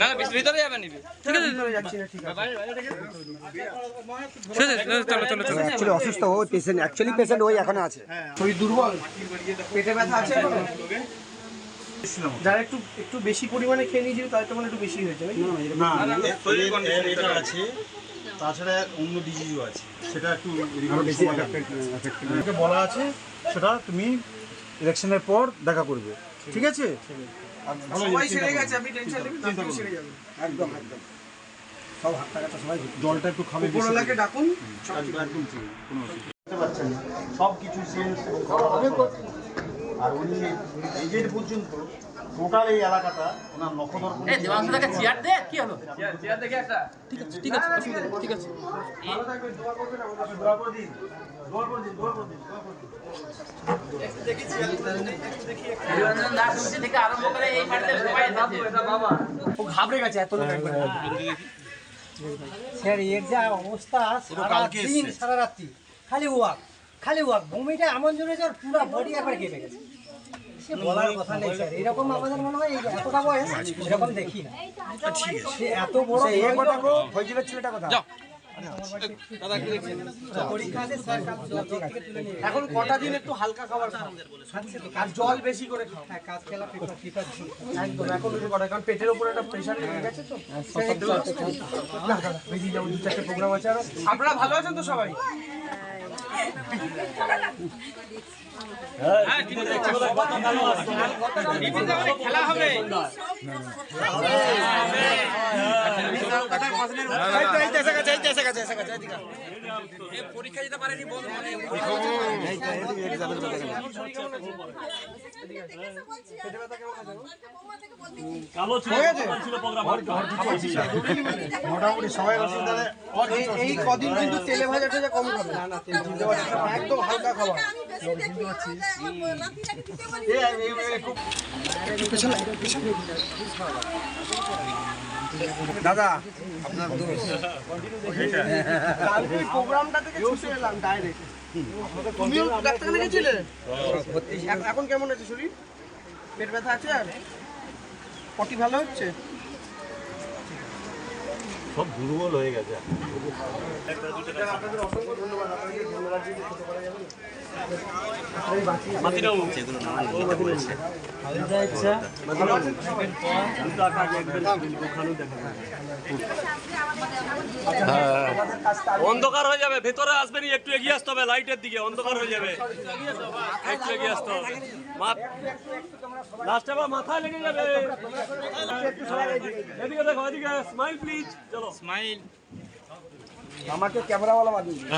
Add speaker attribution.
Speaker 1: না না ভিতরে যাবে নিবি। ঠিক আছে
Speaker 2: যাচ্ছি না ঠিক আছে।
Speaker 1: চলো চলো চলো
Speaker 3: অ্যাকচুয়ালি অসুস্থ ও পেশেন্ট অ্যাকচুয়ালি পেশেন্ট ওই এখানে আছে।
Speaker 2: শরীর দুর্বল। পেটে ব্যথা আছে যারা একটু একটু বেশি পরিমাণে খেয়ে নিয়েছিল তাদের তো মানে একটু বেশি হয়েছে
Speaker 4: না এটা আছে। তাছাড়া অন্য ডিজিজও আছে। সেটা একটু। তোমাকে বলা আছে সেটা তুমি ইলেকশনের পর দেখা করবে। ঠিক আছে?
Speaker 3: একদম একদম। সব হাত টাকাটা সবাই
Speaker 4: জলটা একটু খাবে
Speaker 2: ডাকুন
Speaker 4: একদম সব কিছু। আর উনি এই যে পর্যন্ত টোটাল এই এলাকাটা ওনার নখদর কোনো
Speaker 1: চেয়ার দে কি হলো চেয়ার দেখে একটা ঠিক আছে ঠিক আছে ঠিক আছে
Speaker 2: ভালো থাকবেন দোয়া করবেন আমাদের
Speaker 4: দোয়া করে দিন দোয়া করে দিন দোয়া করে দিন দোয়া করে দিন
Speaker 1: থেকে আরম্ভ করে এই পার্টে সবাই এটা বাবা
Speaker 2: ও ঘাবড়ে গেছে এত লোক একবার।
Speaker 5: স্যার এর যা অবস্থা সারা দিন। সারা রাত্রি খালি ওয়াক খালি ওয়াক। বমিটা এমন জোরে যে ওর পুরো বডি একবার কেঁপে গেছে। সে বলার কথা নেই স্যার। এরকম আমাদের মনে হয় এই এতটা বয়স এরকম দেখি না। সে এত বড়
Speaker 3: এ কথা গো হয়েছিল ছেলেটা কথা
Speaker 5: গেছে।
Speaker 2: এখন কটা দিন একটু হালকা খাবার খাও। আর জল বেশি করে খাও।
Speaker 5: হ্যাঁ কাজ খেলা
Speaker 2: একদম এখন কটা কারণ পেটের উপর একটা প্রেশার লেগে গেছে তো। না দাদা বেরিয়ে যাব দু চারটে প্রোগ্রাম আছে আরও। আপনারা ভালো আছেন তো সবাই?
Speaker 1: খেলা হবে। পরীক্ষা দিতে পারেনি
Speaker 4: মোটামুটি সবাই।
Speaker 2: এই কদিন কিন্তু তেলে ভাজা টেজা কম খাবে না না তেল ঝিলতে একদম হালকা খাবার
Speaker 3: দাদা
Speaker 2: কালকে ওই প্রোগ্রামটা থেকে ছুটে এলাম ডাইরেক্ট তুমিও ডাক্তার গেছিলে? এখন কেমন আছে শরীর? পেট ব্যথা আছে আর? পটি ভালো হচ্ছে?
Speaker 4: সব দুর্বল হয়ে গেছে?
Speaker 6: অন্ধকার হয়ে যাবে, ভেতরে আসবেনি একটু এগিয়ে আসতে হবে লাইটের দিকে, অন্ধকার হয়ে যাবে। একটু এগিয়ে আসতে হবে। মাথায় লেগে যাবে। দেখো, এদিকে স্মাইল প্লিজ
Speaker 1: স্মাইল
Speaker 3: আমাকে ক্যামেরাওয়ালা বাদিয়ে